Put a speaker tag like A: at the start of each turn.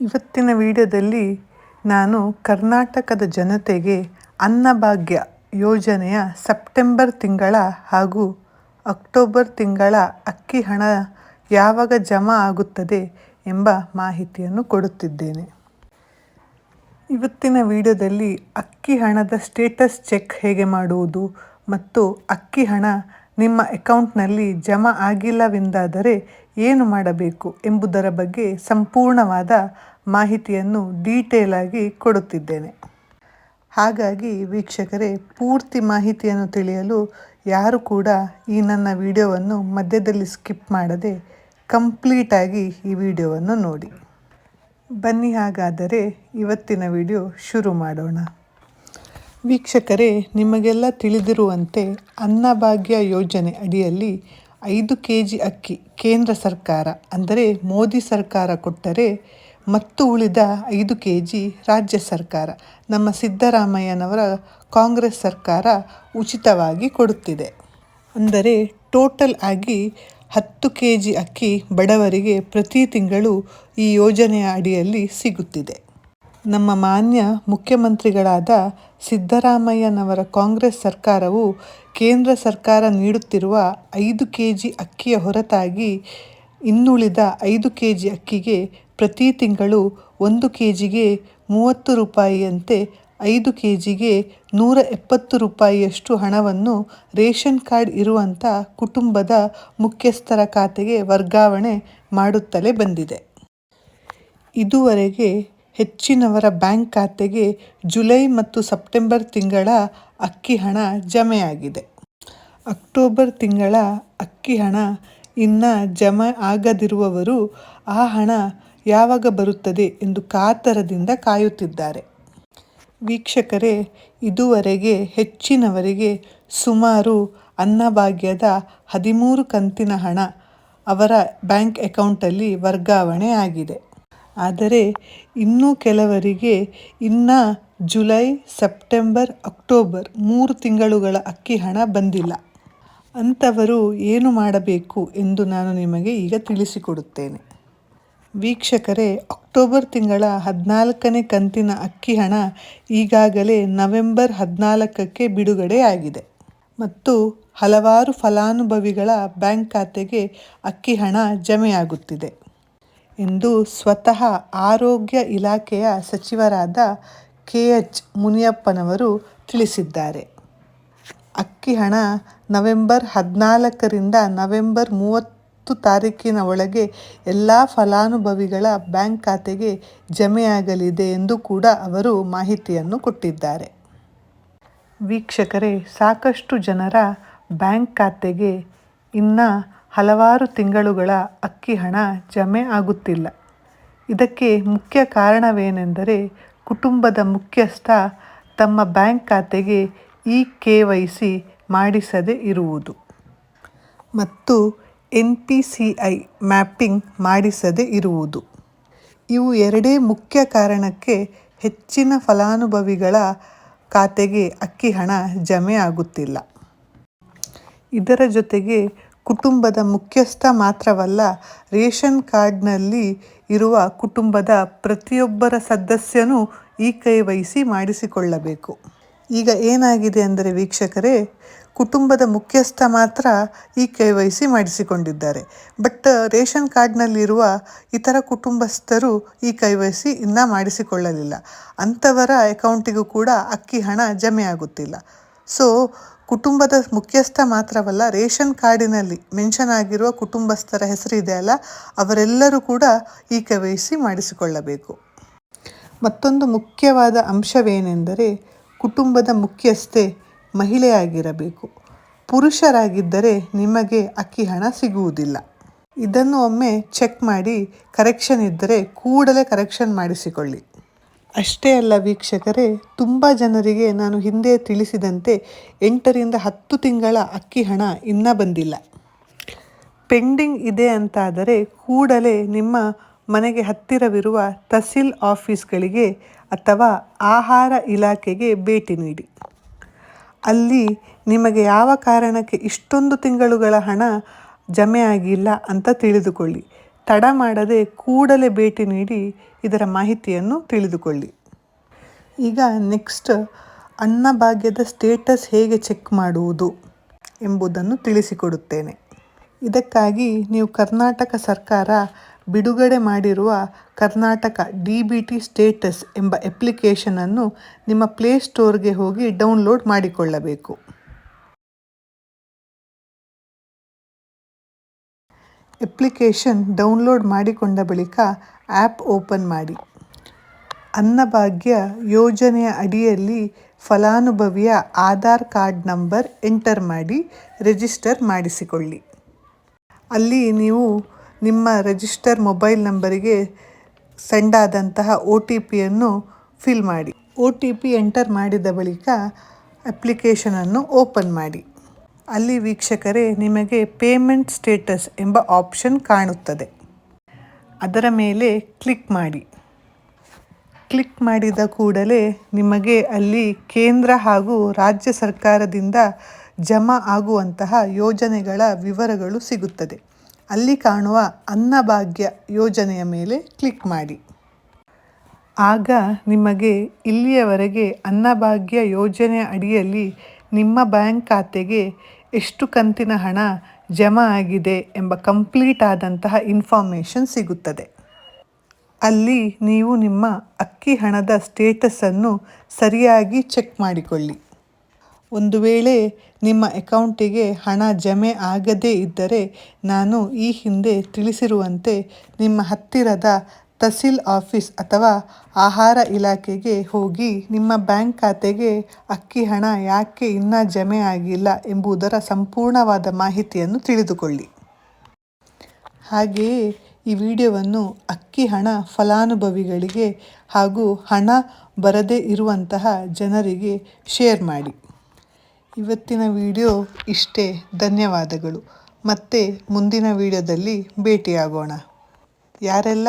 A: ಇವತ್ತಿನ ವಿಡಿಯೋದಲ್ಲಿ ನಾನು ಕರ್ನಾಟಕದ ಜನತೆಗೆ ಅನ್ನಭಾಗ್ಯ ಯೋಜನೆಯ ಸೆಪ್ಟೆಂಬರ್ ತಿಂಗಳ ಹಾಗೂ ಅಕ್ಟೋಬರ್ ತಿಂಗಳ ಅಕ್ಕಿ ಹಣ ಯಾವಾಗ ಜಮಾ ಆಗುತ್ತದೆ ಎಂಬ ಮಾಹಿತಿಯನ್ನು ಕೊಡುತ್ತಿದ್ದೇನೆ. ಇವತ್ತಿನ ವಿಡಿಯೋದಲ್ಲಿ ಅಕ್ಕಿ ಹಣದ ಸ್ಟೇಟಸ್ ಚೆಕ್ ಹೇಗೆ ಮಾಡುವುದು ಮತ್ತು ಅಕ್ಕಿ ಹಣ ನಿಮ್ಮ ಅಕೌಂಟ್ನಲ್ಲಿ ಜಮಾ ಆಗಿಲ್ಲವೆಂದಾದರೆ ಏನು ಮಾಡಬೇಕು ಎಂಬುದರ ಬಗ್ಗೆ ಸಂಪೂರ್ಣವಾದ ಮಾಹಿತಿಯನ್ನು ಡೀಟೇಲ್ ಆಗಿ ಕೊಡುತ್ತಿದ್ದೇನೆ. ಹಾಗಾಗಿ ವೀಕ್ಷಕರೇ, ಪೂರ್ತಿ ಮಾಹಿತಿಯನ್ನು ತಿಳಿಯಲು ಯಾರು ಕೂಡ ಈ ನನ್ನ ವಿಡಿಯೋವನ್ನು ಮಧ್ಯದಲ್ಲಿ ಸ್ಕಿಪ್ ಮಾಡದೆ ಕಂಪ್ಲೀಟಾಗಿ ಈ ವಿಡಿಯೋವನ್ನು ನೋಡಿ. ಬನ್ನಿ ಹಾಗಾದರೆ ಇವತ್ತಿನ ವಿಡಿಯೋ ಶುರು ಮಾಡೋಣ. ವೀಕ್ಷಕರೇ, ನಿಮಗೆಲ್ಲ ತಿಳಿದಿರುವಂತೆ ಅನ್ನಭಾಗ್ಯ ಯೋಜನೆ ಅಡಿಯಲ್ಲಿ ಐದು ಕೆ ಜಿ ಅಕ್ಕಿ ಕೇಂದ್ರ ಸರ್ಕಾರ, ಅಂದರೆ ಮೋದಿ ಸರ್ಕಾರ ಕೊಟ್ಟರೆ ಮತ್ತು ಉಳಿದ ಐದು ಕೆ ಜಿ ರಾಜ್ಯ ಸರ್ಕಾರ. ನಮ್ಮ ಸಿದ್ದರಾಮಯ್ಯನವರ ಕಾಂಗ್ರೆಸ್ ಸರ್ಕಾರ ಉಚಿತವಾಗಿ ಕೊಡುತ್ತಿದೆ. ಅಂದರೆ ಟೋಟಲ್ ಆಗಿ ಹತ್ತು ಕೆ ಜಿ ಅಕ್ಕಿ ಬಡವರಿಗೆ ಪ್ರತಿ ತಿಂಗಳು ಈ ಯೋಜನೆಯ ಅಡಿಯಲ್ಲಿ ಸಿಗುತ್ತಿದೆ. ನಮ್ಮ ಮಾನ್ಯ ಮುಖ್ಯಮಂತ್ರಿಗಳಾದ ಸಿದ್ದರಾಮಯ್ಯನವರ ಕಾಂಗ್ರೆಸ್ ಸರ್ಕಾರವು ಕೇಂದ್ರ ಸರ್ಕಾರ ನೀಡುತ್ತಿರುವ ಐದು ಕೆ ಜಿ ಅಕ್ಕಿಯ ಹೊರತಾಗಿ ಇನ್ನುಳಿದ ಐದು ಕೆ ಜಿ ಅಕ್ಕಿಗೆ ಪ್ರತಿ ತಿಂಗಳು ಒಂದು ಕೆ ಜಿಗೆ ಮೂವತ್ತು ರೂಪಾಯಿಯಂತೆ ಐದು ಕೆ ಜಿಗೆ ನೂರ ಎಪ್ಪತ್ತು ರೂಪಾಯಿಯಷ್ಟು ಹಣವನ್ನು ರೇಷನ್ ಕಾರ್ಡ್ ಇರುವಂಥ ಕುಟುಂಬದ ಮುಖ್ಯಸ್ಥರ ಖಾತೆಗೆ ವರ್ಗಾವಣೆ ಮಾಡುತ್ತಲೇ ಬಂದಿದೆ. ಇದುವರೆಗೆ ಹೆಚ್ಚಿನವರ ಬ್ಯಾಂಕ್ ಖಾತೆಗೆ ಜುಲೈ ಮತ್ತು ಸೆಪ್ಟೆಂಬರ್ ತಿಂಗಳ ಅಕ್ಕಿ ಹಣ ಜಮೆಯಾಗಿದೆ. ಅಕ್ಟೋಬರ್ ತಿಂಗಳ ಅಕ್ಕಿ ಹಣ ಇನ್ನು ಜಮೆ ಆಗದಿರುವವರು ಆ ಹಣ ಯಾವಾಗ ಬರುತ್ತದೆ ಎಂದು ಕಾತರದಿಂದ ಕಾಯುತ್ತಿದ್ದಾರೆ. ವೀಕ್ಷಕರೇ, ಇದುವರೆಗೆ ಹೆಚ್ಚಿನವರಿಗೆ ಸುಮಾರು ಅನ್ನಭಾಗ್ಯದ ಹದಿಮೂರು ಕಂತಿನ ಹಣ ಅವರ ಬ್ಯಾಂಕ್ ಅಕೌಂಟಲ್ಲಿ ವರ್ಗಾವಣೆ ಆಗಿದೆ. ಆದರೆ ಇನ್ನೂ ಕೆಲವರಿಗೆ ಇನ್ನ ಜುಲೈ, ಸೆಪ್ಟೆಂಬರ್, ಅಕ್ಟೋಬರ್ ಮೂರು ತಿಂಗಳುಗಳ ಅಕ್ಕಿ ಹಣ ಬಂದಿಲ್ಲ. ಅಂಥವರು ಏನು ಮಾಡಬೇಕು ಎಂದು ನಾನು ನಿಮಗೆ ಈಗ ತಿಳಿಸಿಕೊಡುತ್ತೇನೆ. ವೀಕ್ಷಕರೇ, ಅಕ್ಟೋಬರ್ ತಿಂಗಳ ಹದಿನಾಲ್ಕನೇ ಕಂತಿನ ಅಕ್ಕಿ ಹಣ ಈಗಾಗಲೇ ನವೆಂಬರ್ ಹದಿನಾಲ್ಕಕ್ಕೆ ಬಿಡುಗಡೆ ಆಗಿದೆ. ಮತ್ತು ಹಲವಾರು ಫಲಾನುಭವಿಗಳ ಬ್ಯಾಂಕ್ ಖಾತೆಗೆ ಅಕ್ಕಿ ಹಣ ಜಮೆಯಾಗುತ್ತಿದೆ. ಎಂದು ಸ್ವತಃ ಆರೋಗ್ಯ ಇಲಾಖೆಯ ಸಚಿವರಾದ ಕೆ ಎಚ್ ಮುನಿಯಪ್ಪನವರು ತಿಳಿಸಿದ್ದಾರೆ. ಅಕ್ಕಿ ಹಣ ನವೆಂಬರ್ ಹದಿನಾಲ್ಕರಿಂದ ನವೆಂಬರ್ ಮೂವತ್ತು ತಾರೀಕಿನ ಒಳಗೆ ಎಲ್ಲ ಫಲಾನುಭವಿಗಳ ಬ್ಯಾಂಕ್ ಖಾತೆಗೆ ಜಮೆಯಾಗಲಿದೆ ಎಂದು ಕೂಡ ಅವರು ಮಾಹಿತಿಯನ್ನು ಕೊಟ್ಟಿದ್ದಾರೆ. ವೀಕ್ಷಕರೇ, ಸಾಕಷ್ಟು ಜನರ ಬ್ಯಾಂಕ್ ಖಾತೆಗೆ ಇನ್ನು ಹಲವಾರು ತಿಂಗಳುಗಳ ಅಕ್ಕಿ ಹಣ ಜಮೆ ಆಗುತ್ತಿಲ್ಲ. ಇದಕ್ಕೆ ಮುಖ್ಯ ಕಾರಣವೇನೆಂದರೆ ಕುಟುಂಬದ ಮುಖ್ಯಸ್ಥ ತಮ್ಮ ಬ್ಯಾಂಕ್ ಖಾತೆಗೆ ಇ ಕೆ ವೈ ಸಿ ಮಾಡಿಸದೇ ಇರುವುದು. ಮತ್ತು N P C I mapping ಮಾಡಿಸದೇ ಇರುವುದು. ಇವು ಎರಡೇ ಮುಖ್ಯ ಕಾರಣಕ್ಕೆ ಹೆಚ್ಚಿನ ಫಲಾನುಭವಿಗಳ ಖಾತೆಗೆ ಅಕ್ಕಿ ಹಣ ಜಮೆ ಆಗುತ್ತಿಲ್ಲ. ಇದರ ಜೊತೆಗೆ ಕುಟುಂಬದ ಮುಖ್ಯಸ್ಥ ಮಾತ್ರವಲ್ಲ, ರೇಷನ್ ಕಾರ್ಡ್ನಲ್ಲಿ ಇರುವ ಕುಟುಂಬದ ಪ್ರತಿಯೊಬ್ಬರ ಸದಸ್ಯನೂ ಈ ಕೈ ವಹಿಸಿ ಮಾಡಿಸಿಕೊಳ್ಳಬೇಕು. ಈಗ ಏನಾಗಿದೆ ಅಂದರೆ ವೀಕ್ಷಕರೇ, ಕುಟುಂಬದ ಮುಖ್ಯಸ್ಥ ಮಾತ್ರ ಈ ಕೆ ವೈ ಮಾಡಿಸಿಕೊಂಡಿದ್ದಾರೆ. ಬಟ್ ರೇಷನ್ ಕಾರ್ಡ್ನಲ್ಲಿರುವ ಇತರ ಕುಟುಂಬಸ್ಥರು ಈ ಕೆ ವೈ ಸಿ ಇನ್ನೂ ಮಾಡಿಸಿಕೊಳ್ಳಲಿಲ್ಲ. ಅಂಥವರ ಅಕೌಂಟಿಗೂ ಕೂಡ ಅಕ್ಕಿ ಹಣ ಜಮೆ ಆಗುತ್ತಿಲ್ಲ ಸೊ ಕುಟುಂಬದ ಮುಖ್ಯಸ್ಥ ಮಾತ್ರವಲ್ಲ, ರೇಷನ್ ಕಾರ್ಡಿನಲ್ಲಿ ಮೆನ್ಷನ್ ಆಗಿರುವ ಕುಟುಂಬಸ್ಥರ ಹೆಸರಿದೆ ಅಲ್ಲ, ಅವರೆಲ್ಲರೂ ಕೂಡ ಈ ಕೆ ಮಾಡಿಸಿಕೊಳ್ಳಬೇಕು. ಮತ್ತೊಂದು ಮುಖ್ಯವಾದ ಅಂಶವೇನೆಂದರೆ, ಕುಟುಂಬದ ಮುಖ್ಯಸ್ಥೆ ಮಹಿಳೆಯಾಗಿರಬೇಕು. ಪುರುಷರಾಗಿದ್ದರೆ ನಿಮಗೆ ಅಕ್ಕಿ ಹಣ ಸಿಗುವುದಿಲ್ಲ. ಇದನ್ನು ಒಮ್ಮೆ ಚೆಕ್ ಮಾಡಿ, ಕರೆಕ್ಷನ್ ಇದ್ದರೆ ಕೂಡಲೇ ಕರೆಕ್ಷನ್ ಮಾಡಿಸಿಕೊಳ್ಳಿ. ಅಷ್ಟೇ ಅಲ್ಲ ವೀಕ್ಷಕರೇ, ತುಂಬ ಜನರಿಗೆ ನಾನು ಹಿಂದೆ ತಿಳಿಸಿದಂತೆ ಎಂಟರಿಂದ ಹತ್ತು ತಿಂಗಳ ಅಕ್ಕಿ ಹಣ ಇನ್ನೂ ಬಂದಿಲ್ಲ. ಪೆಂಡಿಂಗ್ ಇದೆ ಅಂತಾದರೆ ಕೂಡಲೇ ನಿಮ್ಮ ಮನೆಗೆ ಹತ್ತಿರವಿರುವ ತಹಸೀಲ್ ಆಫೀಸ್ಗಳಿಗೆ ಅಥವಾ ಆಹಾರ ಇಲಾಖೆಗೆ ಭೇಟಿ ನೀಡಿ. ಅಲ್ಲಿ ನಿಮಗೆ ಯಾವ ಕಾರಣಕ್ಕೆ ಇಷ್ಟೊಂದು ತಿಂಗಳುಗಳ ಹಣ ಜಮೆ ಆಗಿಲ್ಲ ಅಂತ ತಿಳಿದುಕೊಳ್ಳಿ. ತಡ ಮಾಡದೆ ಕೂಡಲೇ ಭೇಟಿ ನೀಡಿ ಇದರ ಮಾಹಿತಿಯನ್ನು ತಿಳಿದುಕೊಳ್ಳಿ. ಈಗ ನೆಕ್ಸ್ಟ್ ಅನ್ನಭಾಗ್ಯದ ಸ್ಟೇಟಸ್ ಹೇಗೆ ಚೆಕ್ ಮಾಡುವುದು ಎಂಬುದನ್ನು ತಿಳಿಸಿಕೊಡುತ್ತೇನೆ. ಇದಕ್ಕಾಗಿ ನೀವು ಕರ್ನಾಟಕ ಸರ್ಕಾರ ಬಿಡುಗಡೆ ಮಾಡಿರುವ Karnataka D B T status ಎಂಬ ಅಪ್ಲಿಕೇಶನನ್ನು ನಿಮ್ಮ ಪ್ಲೇಸ್ಟೋರ್ಗೆ ಹೋಗಿ ಡೌನ್ಲೋಡ್ ಮಾಡಿಕೊಳ್ಳಬೇಕು. ಅಪ್ಲಿಕೇಶನ್ ಡೌನ್ಲೋಡ್ ಮಾಡಿಕೊಂಡ ಬಳಿಕ ಆ್ಯಪ್ ಓಪನ್ ಮಾಡಿ. ಅನ್ನಭಾಗ್ಯ ಯೋಜನೆಯ ಅಡಿಯಲ್ಲಿ ಫಲಾನುಭವಿಯ ಆಧಾರ್ ಕಾರ್ಡ್ ನಂಬರ್ ಎಂಟರ್ ಮಾಡಿ ರಿಜಿಸ್ಟರ್ ಮಾಡಿಸಿಕೊಳ್ಳಿ. ಅಲ್ಲಿ ನೀವು ನಿಮ್ಮ ರಿಜಿಸ್ಟರ್ ಮೊಬೈಲ್ ನಂಬರಿಗೆ ಸೆಂಡ್ ಆದಂತಹ ಒ ಟಿ ಪಿಯನ್ನು ಫಿಲ್ ಮಾಡಿ. ಒ ಟಿ ಪಿ ಎಂಟರ್ ಮಾಡಿದ ಬಳಿಕ ಅಪ್ಲಿಕೇಶನನ್ನು ಓಪನ್ ಮಾಡಿ. ಅಲ್ಲಿ ವೀಕ್ಷಕರೇ, ನಿಮಗೆ ಪೇಮೆಂಟ್ ಸ್ಟೇಟಸ್ ಎಂಬ ಆಪ್ಷನ್ ಕಾಣುತ್ತದೆ. ಅದರ ಮೇಲೆ ಕ್ಲಿಕ್ ಮಾಡಿ. ಕ್ಲಿಕ್ ಮಾಡಿದ ಕೂಡಲೇ ನಿಮಗೆ ಅಲ್ಲಿ ಕೇಂದ್ರ ಹಾಗೂ ರಾಜ್ಯ ಸರ್ಕಾರದಿಂದ ಜಮಾ ಆಗುವಂತಹ ಯೋಜನೆಗಳ ವಿವರಗಳು ಸಿಗುತ್ತದೆ. ಅಲ್ಲಿ ಕಾಣುವ ಅನ್ನಭಾಗ್ಯ ಯೋಜನೆಯ ಮೇಲೆ ಕ್ಲಿಕ್ ಮಾಡಿ. ಆಗ ನಿಮಗೆ ಇಲ್ಲಿಯವರೆಗೆ ಅನ್ನಭಾಗ್ಯ ಯೋಜನೆ ಅಡಿಯಲ್ಲಿ ನಿಮ್ಮ ಬ್ಯಾಂಕ್ ಖಾತೆಗೆ ಎಷ್ಟು ಕಂತಿನ ಹಣ ಜಮಾ ಆಗಿದೆ ಎಂಬ ಕಂಪ್ಲೀಟ್ ಆದಂತಹ ಇನ್ಫಾರ್ಮೇಷನ್ ಸಿಗುತ್ತದೆ. ಅಲ್ಲಿ ನೀವು ನಿಮ್ಮ ಅಕ್ಕಿ ಹಣದ ಸ್ಟೇಟಸನ್ನು ಸರಿಯಾಗಿ ಚೆಕ್ ಮಾಡಿಕೊಳ್ಳಿ. ಒಂದು ವೇಳೆ ನಿಮ್ಮ ಅಕೌಂಟಿಗೆ ಹಣ ಜಮೆ ಆಗದೇ ಇದ್ದರೆ ನಾನು ಈ ಹಿಂದೆ ತಿಳಿಸಿರುವಂತೆ ನಿಮ್ಮ ಹತ್ತಿರದ ತಹಸೀಲ್ ಆಫೀಸ್ ಅಥವಾ ಆಹಾರ ಇಲಾಖೆಗೆ ಹೋಗಿ ನಿಮ್ಮ ಬ್ಯಾಂಕ್ ಖಾತೆಗೆ ಅಕ್ಕಿ ಹಣ ಯಾಕೆ ಇನ್ನೂ ಜಮೆ ಆಗಿಲ್ಲ ಎಂಬುದರ ಸಂಪೂರ್ಣವಾದ ಮಾಹಿತಿಯನ್ನು ತಿಳಿದುಕೊಳ್ಳಿ. ಹಾಗೆಯೇ ಈ ವಿಡಿಯೋವನ್ನು ಅಕ್ಕಿ ಹಣ ಫಲಾನುಭವಿಗಳಿಗೆ ಹಾಗೂ ಹಣ ಬರದೇ ಇರುವಂತಹ ಜನರಿಗೆ ಶೇರ್ ಮಾಡಿ. ಇವತ್ತಿನ ವಿಡಿಯೋ ಇಷ್ಟೇ. ಧನ್ಯವಾದಗಳು. ಮತ್ತೆ ಮುಂದಿನ ವಿಡಿಯೋದಲ್ಲಿ ಭೇಟಿಯಾಗೋಣ. ಯಾರೆಲ್ಲ